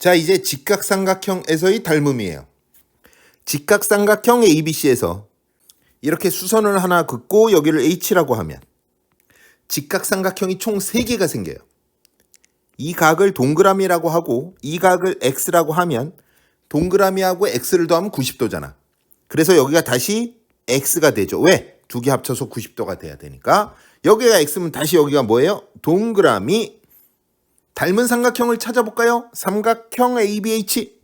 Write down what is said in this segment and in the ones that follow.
자, 이제 직각삼각형에서의 닮음이에요. 직각삼각형 ABC에서 이렇게 수선을 하나 긋고 여기를 H라고 하면 직각삼각형이 총 3개가 생겨요. 이 각을 동그라미라고 하고 이 각을 X라고 하면 동그라미하고 X를 더하면 90도잖아. 그래서 여기가 다시 X가 되죠. 왜? 두 개 합쳐서 90도가 돼야 되니까. 여기가 X면 다시 여기가 뭐예요? 동그라미 닮은 삼각형을 찾아볼까요? 삼각형 ABH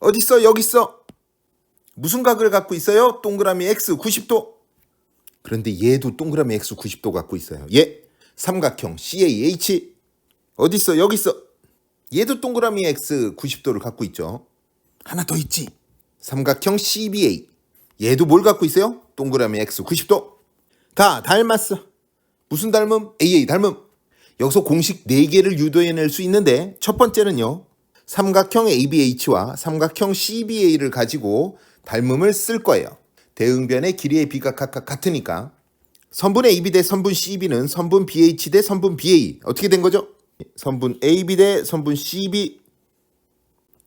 어디 있어? 여기 있어. 무슨 각을 갖고 있어요? 동그라미 X 90도. 그런데 얘도 동그라미 X 90도 갖고 있어요. 얘 삼각형 CAH 어디 있어? 여기 있어. 얘도 동그라미 X 90도를 갖고 있죠. 하나 더 있지. 삼각형 CBA. 얘도 뭘 갖고 있어요? 동그라미 X 90도. 다 닮았어. 무슨 닮음? AA 닮음. 여기서 공식 4개를 유도해낼 수 있는데 첫 번째는요. 삼각형 ABH와 삼각형 CBA를 가지고 닮음을 쓸 거예요. 대응변의 길이의 비가 각각 같으니까 선분 AB 대 선분 CB는 선분 BH 대 선분 BA 어떻게 된 거죠? 선분 AB 대 선분 CB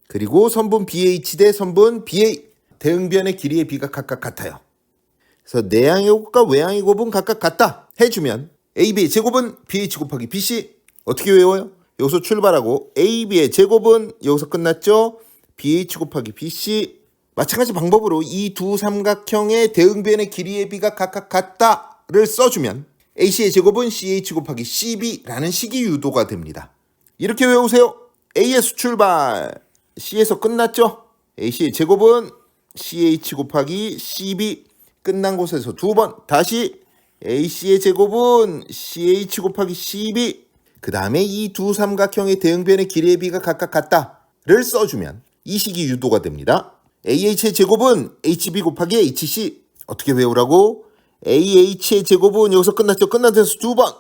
그리고 선분 BH 대 선분 BA 대응변의 길이의 비가 각각 같아요. 그래서 내양의 곱과 외양의 곱은 각각 같다 해주면 AB의 제곱은 BH 곱하기 BC 어떻게 외워요? 여기서 출발하고 AB의 제곱은 여기서 끝났죠? BH 곱하기 BC 마찬가지 방법으로 이 두 삼각형의 대응변의 길이의 비가 각각 같다를 써주면 AC의 제곱은 CH 곱하기 CB라는 식이 유도가 됩니다. 이렇게 외우세요. A에서 출발, C에서 끝났죠? AC의 제곱은 CH 곱하기 CB 끝난 곳에서 두 번 다시 AC의 제곱은 CH 곱하기 CB 그 다음에 이 두 삼각형의 대응변의 길이의 비가 각각 같다를 써주면 이 식이 유도가 됩니다. AH의 제곱은 HB 곱하기 HC 어떻게 외우라고? AH의 제곱은 여기서 끝났죠. 끝난 데서 두 번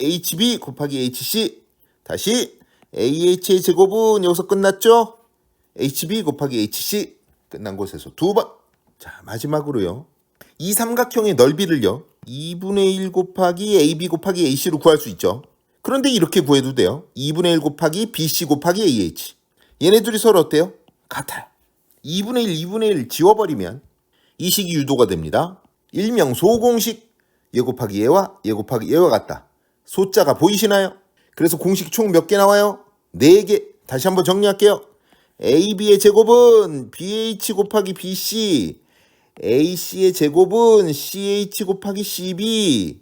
HB 곱하기 HC 다시 AH의 제곱은 여기서 끝났죠. HB 곱하기 HC 끝난 곳에서 두 번. 자 마지막으로요. 이 삼각형의 넓이를요. 2분의 1 곱하기 AB 곱하기 AC로 구할 수 있죠. 그런데 이렇게 구해도 돼요. 2분의 1 곱하기 BC 곱하기 AH. 얘네들이 서로 어때요? 같아요. 2분의 1, 2분의 1 지워버리면 이 식이 유도가 됩니다. 일명 소공식 얘 곱하기 얘와 얘 곱하기 얘와 같다. 소자가 보이시나요? 그래서 공식 총 몇 개 나와요? 4개. 다시 한번 정리할게요. AB의 제곱은 BH 곱하기 BC AC의 제곱은 CH 곱하기 CB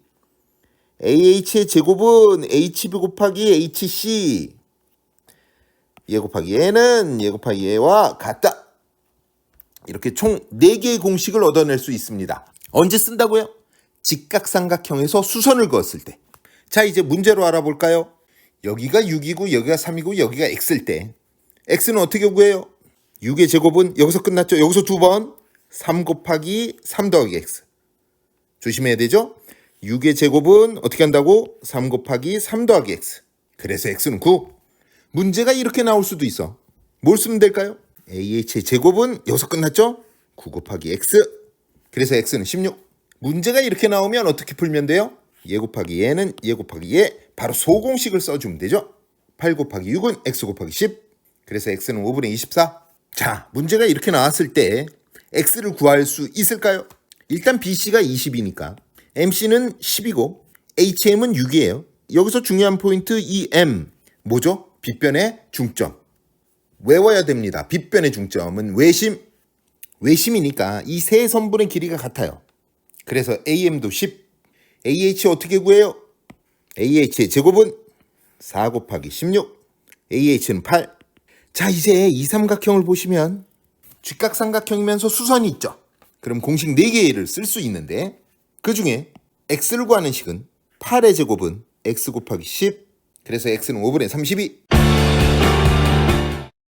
AH의 제곱은 HB 곱하기 HC 얘 곱하기 얘는 얘 곱하기 얘와 같다. 이렇게 총 4개의 공식을 얻어낼 수 있습니다. 언제 쓴다고요? 직각삼각형에서 수선을 그었을 때. 자, 이제 문제로 알아볼까요? 여기가 6이고 여기가 3이고 여기가 x일 때 x는 어떻게 구해요? 6의 제곱은 여기서 끝났죠? 여기서 두 번. 3 곱하기 3 더하기 x. 조심해야 되죠? 6의 제곱은 어떻게 한다고? 3 곱하기 3 더하기 x. 그래서 x는 9. 문제가 이렇게 나올 수도 있어. 뭘 쓰면 될까요? AH의 제곱은 여기서 끝났죠? 9 곱하기 x. 그래서 x는 16. 문제가 이렇게 나오면 어떻게 풀면 돼요? 얘 곱하기 얘는 얘 곱하기 얘. 바로 소공식을 써주면 되죠? 8 곱하기 6은 x 곱하기 10. 그래서 x는 5분의 24. 자, 문제가 이렇게 나왔을 때 x를 구할 수 있을까요? 일단 bc가 20이니까 mc는 10이고 hm 은 6이에요. 여기서 중요한 포인트 이 m 뭐죠? 빗변의 중점. 외워야 됩니다. 빗변의 중점은 외심. 외심이니까 이 세 선분의 길이가 같아요. 그래서 am도 10. ah 어떻게 구해요? ah의 제곱은 4 곱하기 16. ah는 8. 자, 이제 이 삼각형을 보시면 직각삼각형이면서 수선이 있죠. 그럼 공식 4개를 쓸 수 있는데 그 중에 x를 구하는 식은 8의 제곱은 x 곱하기 10 그래서 x는 5분의 32